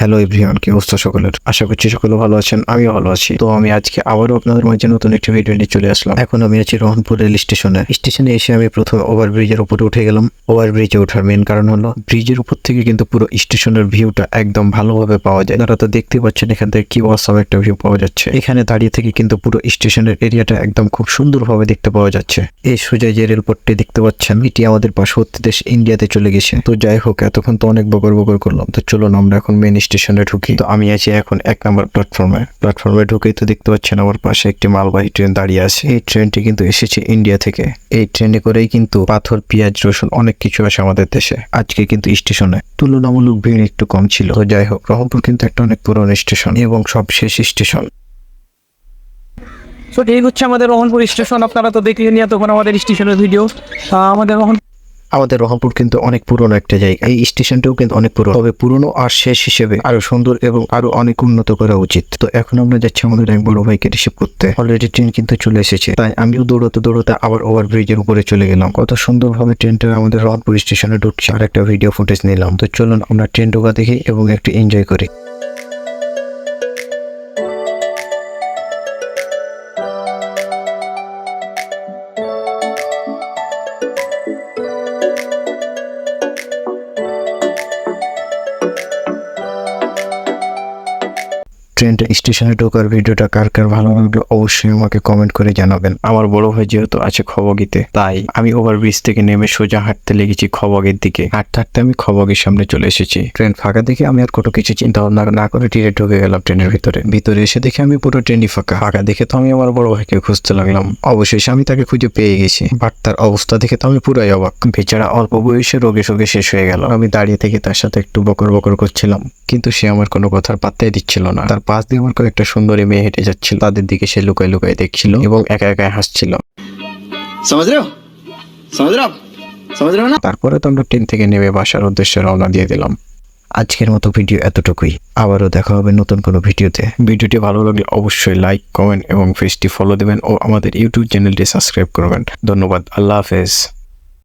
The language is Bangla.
হ্যালো এভরিওয়ান কি অবস্থা সকলের? আশা করছি সকলে ভালো আছেন, আমিও ভালো আছি। তো আমি আজকে আবারও আপনাদের মাঝে নতুন একটি ভিডিও নিয়ে চলে আসলাম। এখন আমি আছি রহনপুর রেল স্টেশনে। স্টেশনে এসে আমি প্রথমে ওভারব্রিজের উপরে উঠে গেলাম। ওভারব্রিজে ওঠার মেন কারণ হলো ব্রিজের উপর থেকে কিন্তু পুরো স্টেশনের ভিউটা একদম ভালোভাবে পাওয়া যায়। আপনারা তো দেখতে পাচ্ছেন এখান থেকে কি অসম একটা ভিউ পাওয়া যাচ্ছে। এখানে দাঁড়িয়ে থেকে কিন্তু পুরো স্টেশনের এরিয়াটা একদম খুব সুন্দরভাবে দেখতে পাওয়া যাচ্ছে। এই সোজা যে রেলপথটি দেখতে পাচ্ছেন, এটি আমাদের পার্শ্ববর্তী দেশ ইন্ডিয়াতে চলে গেছে। তো যাই হোক, এতক্ষণ তো অনেক বকর বকর করলাম। তো চলুন আমরা এখন মেন স্টেশনে ঢুকি। তো আমি আছি এখন এক নম্বর প্ল্যাটফর্মে প্ল্যাটফর্মে ঢুকেই তো দেখতে পাচ্ছেন আমার পাশে একটি মালবাহী ট্রেন দাঁড়িয়ে আছে। এই ট্রেনটি কিন্তু এসেছে ইন্ডিয়া থেকে। এই ট্রেনে করেই কিন্তু পাথর, পেঁয়াজ, রসুন অনেক কিছু আসে আমাদের দেশে। আজকে কিন্তু স্টেশনে। তুলনামূলক ভিড় একটু কম ছিল। তো যাই হোক, রহমপুর কিন্তু একটা অনেক পুরনো স্টেশন এবং সব শেষ স্টেশন। সো এই হচ্ছে আমাদের রহনপুর স্টেশন। আপনারা তো দেখলেন তখন আমাদের স্টেশনের ভিডিও আমাদের রহন আমাদের রহনপুর কিন্তু অনেক পুরনো একটা জায়গা। এই স্টেশনটাও কিন্তু অনেক পুরনো। তবে পুরনো আর শেষ হিসেবে আরও সুন্দর এবং আরও অনেক উন্নত করা উচিত। তো এখন আমরা যাচ্ছি আমাদের এক বড় ভাইকে রিসিভ করতে। অলরেডি ট্রেন কিন্তু চলে এসেছে। তাই আমিও দৌড়তে দৌড়তে আবার ওভার ব্রিজের উপরে চলে গেলাম। কত সুন্দর সুন্দরভাবে ট্রেনটা আমাদের রহনপুর স্টেশনে ঢুকছে। আর একটা ভিডিও ফুটেজ নিলাম। তো চলুন আমরা ট্রেন ঢোকা দেখি এবং একটু এনজয় করি। ট্রেনটা স্টেশনে ঢোকার ভিডিওটা কার কার ভালো লাগল অবশ্যই আমাকে কমেন্ট করে জানাবেন। আমার বড় ভাই যেহেতু আছে খবগিতে তাই আমি ওভারব্রিজ থেকে নেমে সোজা হাঁটতে লেগেছি খবগের দিকে। হাঁটতে হাঁটতে আমি খবগের সামনে চলে এসেছি। ট্রেন ফাঁকা দেখে আমি আর কোনো কিছু চিন্তা ভাবনা না করে ডিরেক্ট ঢুকে গেলাম ট্রেনের ভিতরে। ভিতরে এসে দেখে আমি পুরো ট্রেনই ফাঁকা। ফাঁকা দেখে তো আমি আমার বড় ভাইকে খুঁজতে লাগলাম। অবশেষে আমি তাকে খুঁজে পেয়ে গেছি। বাট তার অবস্থা দেখে তো আমি পুরাই অবাক। বেচারা অল্প বয়সে রোগে শোগে শেষ হয়ে গেল। আমি দাঁড়িয়ে থেকে তার সাথে একটু বকর বকর করছিলাম, কিন্তু সে আমার কোনো কথার পাত্তাই দিচ্ছিল না। তার পাশ দিয়ে আমার কয়েকটা সুন্দরী মেয়ে হেঁটে যাচ্ছিল। তাদের দিকে সে লুকায় লুকায় দেখছিল এবং একা একা হাসছিল। তারপরে তো আমরা ট্রেন থেকে নেমে বাসার উদ্দেশ্যে রওনা দিয়ে দিলাম। আজকের মতো ভিডিও এতটুকুই। আবারও দেখা হবে নতুন কোনো ভিডিওতে। ভিডিওটি ভালো লাগলে অবশ্যই লাইক কমেন্ট এবং ফেসটি ফলো দেবেন ও আমাদের ইউটিউব চ্যানেলটি সাবস্ক্রাইব করবেন। ধন্যবাদ। আল্লাহ হাফেজ।